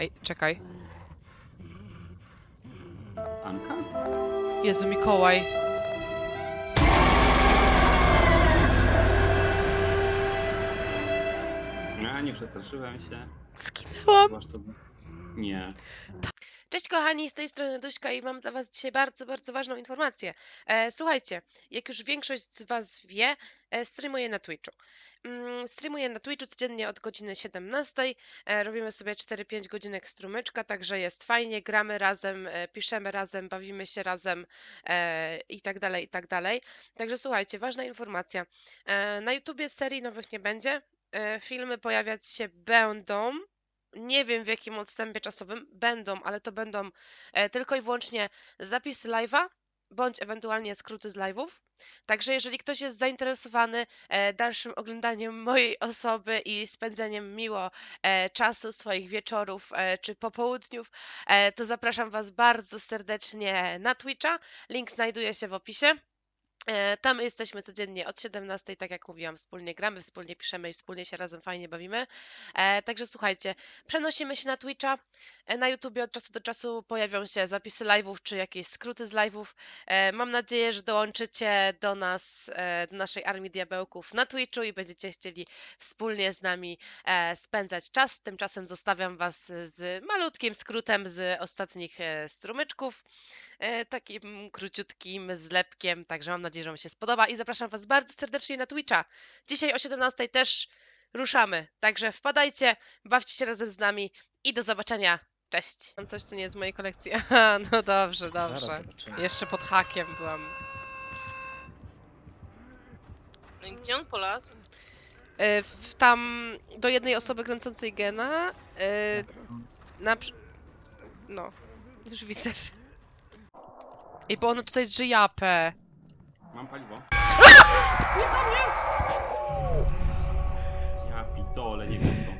Ej, czekaj. Anka? Jezu, Mikołaj. Ja nie przestraszyłem się. Zginęłam. Masz to... Nie. Cześć kochani, z tej strony Duśka i mam dla was dzisiaj bardzo, bardzo ważną informację. E, słuchajcie, jak już większość z was wie, e, streamuję na Twitchu. Mm, streamuję na Twitchu codziennie od godziny 17. E, robimy sobie 4-5 godzinek strumyczka, także jest fajnie, gramy razem, e, piszemy razem, bawimy się razem e, i tak dalej, i tak dalej. Także słuchajcie, ważna informacja. E, na YouTubie serii nowych nie będzie. E, filmy pojawiać się będą, nie wiem w jakim odstępie czasowym będą, ale to będą e, tylko i wyłącznie zapisy live'a bądź ewentualnie skróty z live'ów. Także jeżeli ktoś jest zainteresowany e, dalszym oglądaniem mojej osoby i spędzeniem miło e, czasu, swoich wieczorów czy popołudniów, to zapraszam Was bardzo serdecznie na Twitcha. Link znajduje się w opisie. E, Tam jesteśmy codziennie od 17, tak jak mówiłam, wspólnie gramy, wspólnie piszemy i wspólnie się razem fajnie bawimy. E, Także słuchajcie, przenosimy się na Twitcha. E, Na YouTubie od czasu do czasu pojawią się zapisy live'ów czy jakieś skróty z live'ów. Mam nadzieję, że dołączycie do nas, do naszej armii diabełków na Twitchu i będziecie chcieli wspólnie z nami spędzać czas. Tymczasem zostawiam Was z malutkim skrótem z ostatnich strumyczków takim króciutkim zlepkiem, także mam nadzieję, że Wam się spodoba i zapraszam Was bardzo serdecznie na Twitcha. Dzisiaj o 17 też ruszamy, także wpadajcie, bawcie się razem z nami i do zobaczenia. Cześć. Mam coś, co nie jest z mojej kolekcji. Aha, no dobrze, dobrze. Zobaczymy. Jeszcze pod hakiem byłam. No i gdzie on polas? E, w, tam do jednej osoby kręcącej gena e, na... przy- No, już widzę, że... I bo ono tutaj drze japę. Mam paliwo. Ja pitole, nie wiem to.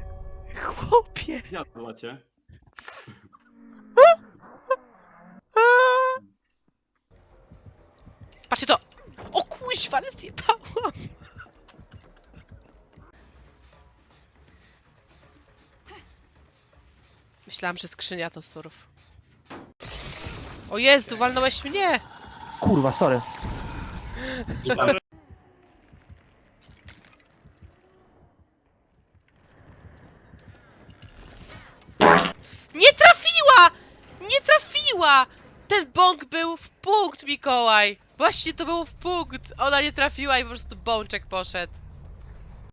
Chłopie! Zjadła cię. Patrzcie to! O kuźwa, ale zjebałam! Myślałam, że skrzynia to surf. O Jezu, walnąłeś mnie! Kurwa, sorry. Nie trafiła! Nie trafiła! Ten bąk był w punkt, Mikołaj! Właśnie to był w punkt! Ona nie trafiła i po prostu bączek poszedł.